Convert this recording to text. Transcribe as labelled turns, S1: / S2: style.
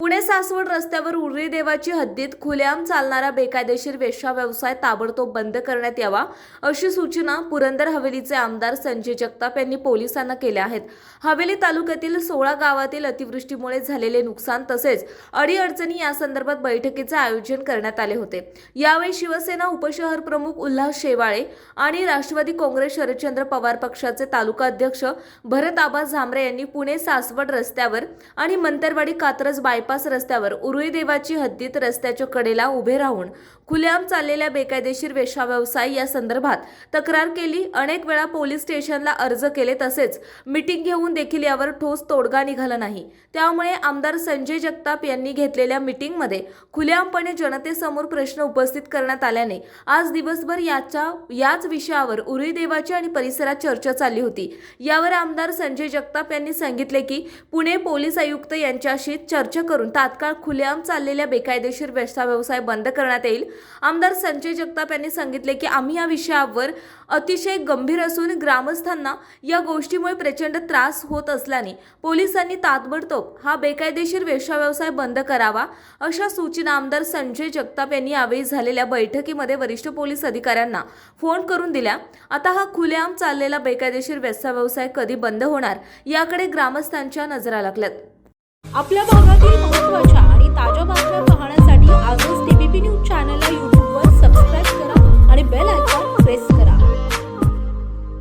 S1: पुणे सासवड रस्त्यावर उर्री देवाची हद्दीत खुलेआम चालणारा बेकायदेशीर वेश्या व्यवसाय ताबडतोब बंद करण्यात यावा अशी सूचना पुरंदर हवेलीचे आमदार संजय जगताप यांनी पोलिसांना केल्या आहेत. हवेली तालुक्यातील सोळा गावातील अतिवृष्टीमुळे झालेले नुकसान तसेच अडीअडचणी या संदर्भात बैठकीचे आयोजन करण्यात आले होते. यावेळी शिवसेना उपशहर प्रमुख उल्हास शेवाळे आणि राष्ट्रवादी काँग्रेस शरदचंद्र पवार पक्षाचे तालुका अध्यक्ष भरत आबा झांबरे यांनी पुणे सासवड रस्त्यावर आणि मंतरवाडी कात्रज बायपास रस्त्यावर उरुई देवाची हद्दीत रस्त्याच्या कडेला उभे राहून खुलेआम चाललेल्या बेकायदेशीर वेश्या व्यवसाय या संदर्भात तक्रार केली. अनेक वेळा पोलीस स्टेशनला अर्ज केले तसेच मिटिंग घेऊन देखील यावर ठोस तोडगा निघाला नाही. त्यामुळे आमदार संजय जगताप यांनी घेतलेल्या मिटिंगमध्ये खुलेआमपणे जनतेसमोर प्रश्न उपस्थित करण्यात आल्याने आज दिवसभर याच्या याच विषयावर उरुई देवाची आणि परिसरात चर्चा चालली होती. यावर आमदार संजय जगताप यांनी सांगितले की पुणे पोलीस आयुक्त यांच्याशी चर्चा करून तात्काळ खुलेआम चाललेल्या बेकायदेशीर व्यवसाय व्यवसाय बंद करण्यात येईल. आमदार संजय जगताप यांनी सांगितले की आम्ही या विषयावर अतिशय गंभीर असून ग्रामस्थांना या गोष्टीमुळे प्रचंड त्रास होत असल्याने पोलिसांनी ताबडतोब हा बेकायदेशीर वेश्या व्यवसाय बंद करावा अशा सूचना आमदार संजय जगताप यांनी यावेळी झालेल्या बैठकीमध्ये वरिष्ठ पोलीस अधिकाऱ्यांना फोन करून दिल्या. आता हा खुलेआम चाललेला बेकायदेशीर वेश्या व्यवसाय कधी बंद होणार याकडे ग्रामस्थांच्या नजरा लागल्यात.
S2: आपल्या भागातील महत्त्वाच्या आणि ताज्या बातम्या पाहण्यासाठी